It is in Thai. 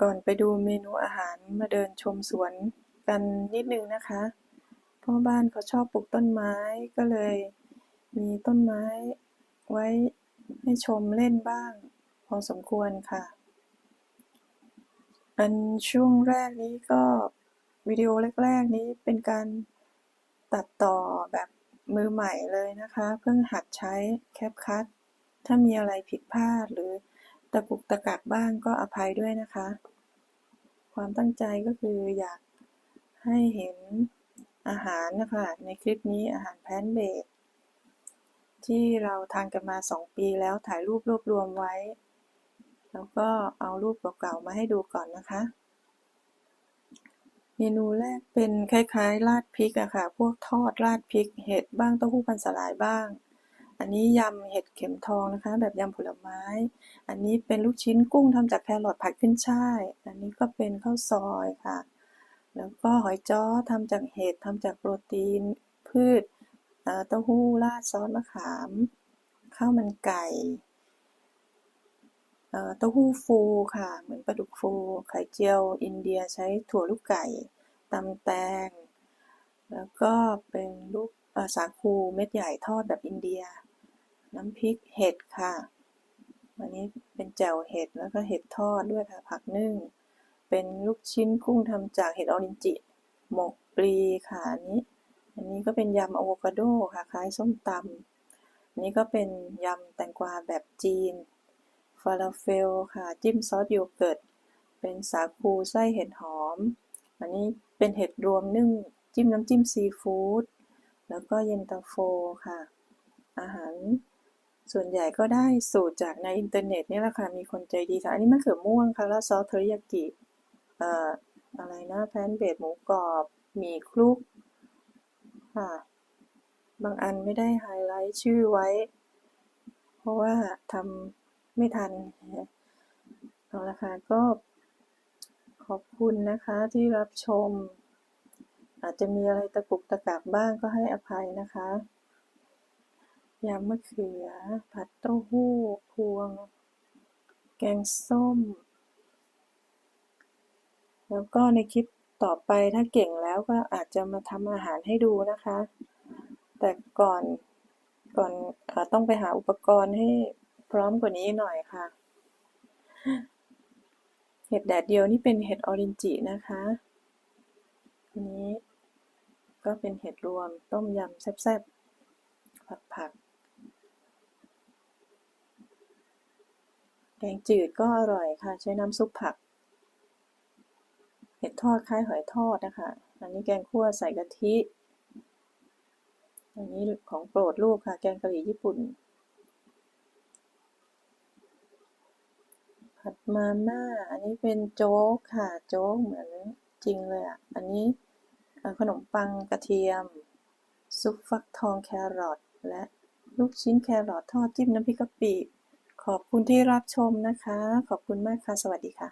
ก่อนไปดูเมนูอาหารมาเดินชมสวนกันนิดนึงนะคะ พ่อบ้านเขาชอบปลูกต้นไม้ก็เลย มีต้นไม้ไว้ให้ชมเล่นบ้าง พอสมควรค่ะ อันช่วงแรกนี้ก็วิดีโอแรกๆนี้เป็นการตัดต่อแบบมือใหม่เลยนะคะ เพิ่งหัดใช้แคปคัทถ้ามีอะไรผิดพลาดหรือ ตะกุกตะกักบ้างก็อภัยด้วยนะคะ ความตั้งใจก็คืออยากให้เห็นอาหารนะคะ ในคลิปนี้อาหารแพนเบดที่เราทานกันมา 2 ปีแล้วถ่ายรูปรวบรวมไว้ แล้วก็เอารูปเก่าๆมาให้ดูก่อนนะคะ เมนูแรกเป็นคล้ายๆ ราดพริกอะค่ะ พวกทอดราดพริก เห็ดบ้างเต้าหู้พันสลายบ้าง อันนี้ยำเห็ดเข็มทองนะคะ แบบยำผลไม้ อันนี้เป็นลูกชิ้นกุ้งทำจากแครอทผัดขึ้นช่าย อันนี้ก็เป็นข้าวซอยค่ะ แล้วก็หอยจ้อทำจากเห็ดทำจากโปรตีน พืชเต้าหู้ราดซอสมะขาม ข้าวมันไก่เต้าหู้ฟูค่ะ เหมือนปลาดุกฟู ไข่เจียวอินเดียใช้ถั่วลูกไก่ตำแตง แล้วก็เป็นลูกสาคูเม็ดใหญ่ทอดแบบอินเดีย น้ำพริกเห็ดค่ะอันนี้เป็นแจ่วเห็ดแล้วก็เห็ดทอดด้วยค่ะ ผักนึ่ง เป็นลูกชิ้นกุ้งทำจากเห็ดออรินจิ หมกปลีค่ะอันนี้ อันนี้ก็เป็นยำอะโวคาโดค่ะ คล้ายส้มตำอันนี้ก็เป็นยำแตงกวาแบบจีน ฟาลาเฟลค่ะ จิ้มซอสโยเกิร์ต เป็นสาคูไส้เห็ดหอม อันนี้เป็นเห็ดรวมนึ่งจิ้มน้ำจิ้มซีฟู้ด แล้วก็เย็นตาโฟค่ะ อาหาร ส่วนใหญ่ก็ได้สูตรจากในอินเทอร์เน็ตนี่แหละค่ะ มีคนใจดีค่ะอันนี้มะเขือม่วงค่ะแล้วซอสเทอริยากิ เอ่อ อะไรนะแพนเบดหมูกรอบหมี่คลุก ค่ะ บางอันไม่ได้ไฮไลท์ชื่อไว้ เพราะว่าทำไม่ทัน เอาละค่ะ ก็ขอบคุณนะคะที่รับชม อาจจะมีอะไรตะกุกตะกักบ้างก็ให้อภัยนะคะ ยำมะเขือ ผัดเต้าหู้พวง แกงส้ม แล้วก็ในคลิปต่อไปถ้าเก่งแล้วก็อาจจะมาทำอาหารให้ดูนะคะ แต่ก่อนก่อนอต้องไปหาอุปกรณ์ให้พร้อมกว่านี้หน่อยค่ะ เห็ดแดดเดียวนี่เป็นเห็ดออรินจินะคะอันนี้ก็เป็นเห็ดรวมต้มยำแซ่บๆผัก แกงจืดก็อร่อยค่ะ ใช้น้ำซุปผัก เห็ดทอดคล้ายหอยทอดนะคะ อันนี้แกงคั่วใส่กะทิ อันนี้ของโปรดลูกค่ะ แกงกะหรี่ญี่ปุ่น ผัดมาม่า อันนี้เป็นโจ๊กค่ะ โจ๊กเหมือนจริงเลยอะ อันนี้ขนมปังกระเทียม ซุปฟักทองแครอทและลูกชิ้นแครอททอดจิ้มน้ำพริกกะปิ ขอบคุณที่รับชมนะคะ ขอบคุณมากค่ะ สวัสดีค่ะ